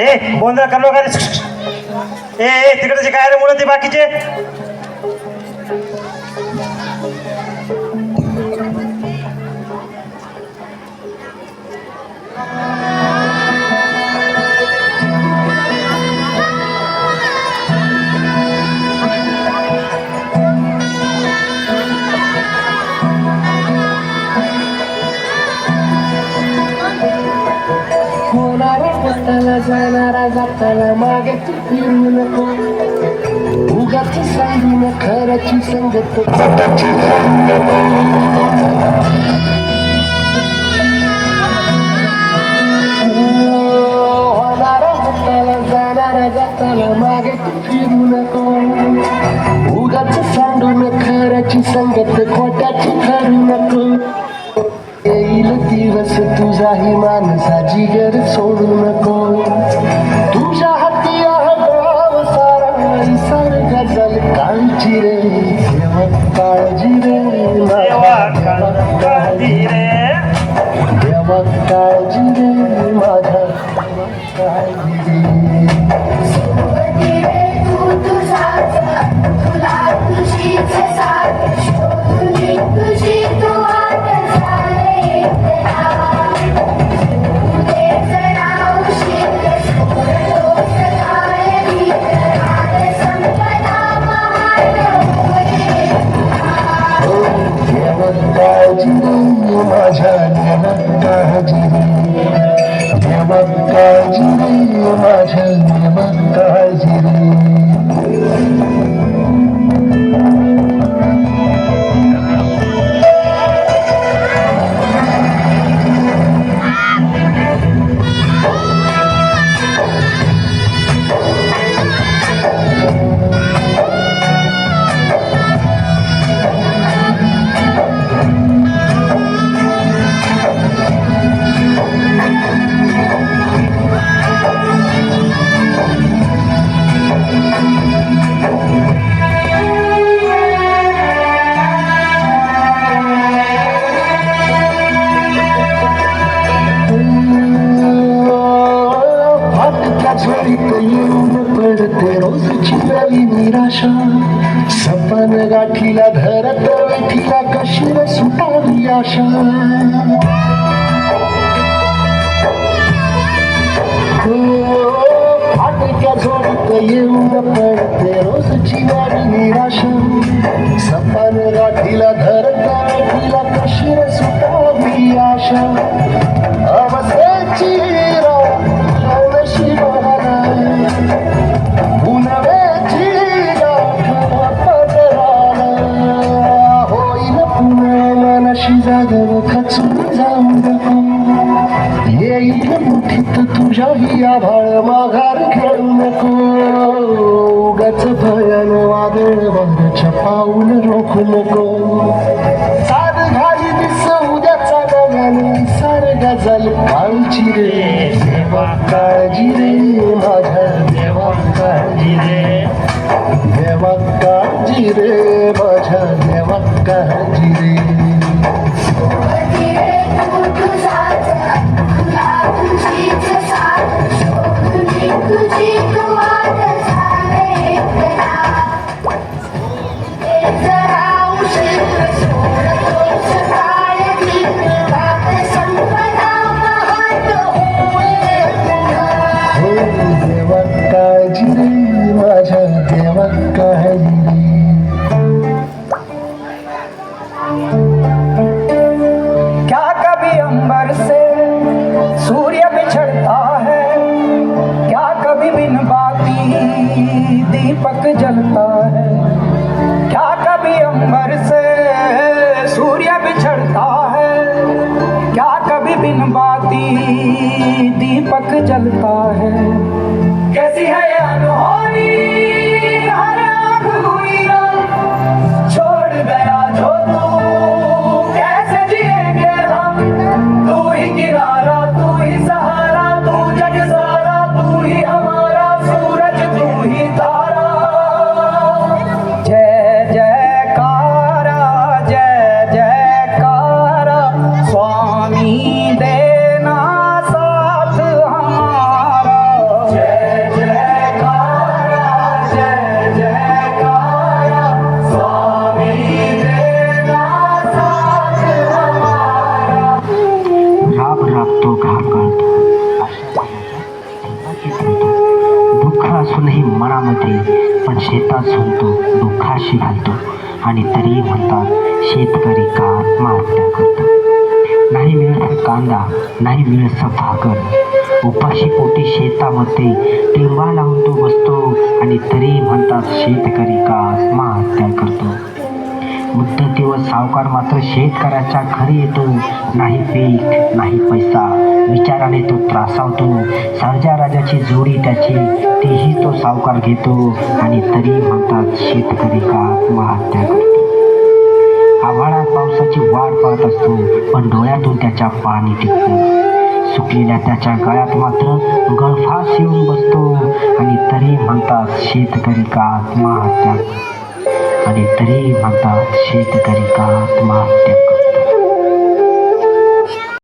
ए गोंधळ करू नका रे. ए ए तिकडचे काय रे मुलं ते बाकीचे पत्ताला जाणारा जाताना मागे तू फिरू नको उगाच सांगून खराची संगत होणारा पत्ताला जाणारा जाताना मागे तू फिरू नको उगाच सांगून खराची संगत खोट्याची ठरू नको दिवस तुझाही माणसाची गर सोडू नको तुझ्या हाती आहे सारा सर गजल कांची रे. माताजी माता रे येऊन पडते रोजची नवी निराशा सपन गाठीला धरत वेठीला कशीर सुटावी आशा हो, येऊन पडते रोजची निराशा सपन गाठीला धरता वेठीला कशी सुटावी आशा? शहिया तुझ्याही माघार खेळू नको. उगाच भयान वादळ वाऱ्याच्या पाऊल रोखू नको. साध घाई दिस उद्याचा गगन सार गजल काळची रे देवा काळजी रे माझ्या देवा काळजी रे. देवा काळजी रे माझ्या देवा काळजी रे. बिन बाती दीपक जलता है। कैसी है ये अनहोनी पासूनही मनामध्ये पण शेतात झुलतो दुःखाशी घालतो. आणि तरीही म्हणतात शेतकरी का आत्महत्या करतो. नाही मिळत कांदा नाही मिळत भाकर उपाशी पोटी शेतामध्ये टिंबा लावून तो बसतो आणि तरीही म्हणतात शेतकरी का आत्महत्या करतो. मुद्दतीवर सावकार मात्र शेतकऱ्याच्या घरी येतो नाही पीक नाही पैसा. विचाराने तो त्रासावतो. सरजा राजाची जोडी त्याची. तीही तो सावकार घेतो. आणि तरी म्हणतात शेतकरी का आत्महत्या करतो? आभाळात पावसाची वाट पाहत असतो. पण डोळ्यातून त्याच्या पाणी टिकतो. सुकलेल्या त्याच्या गळ्यात मात्र गळफास येऊन बसतो. आणि तरी म्हणतात शेतकरी का आत्महत्या आणि तरी म्हणतात शेतकरी का आत्महत्या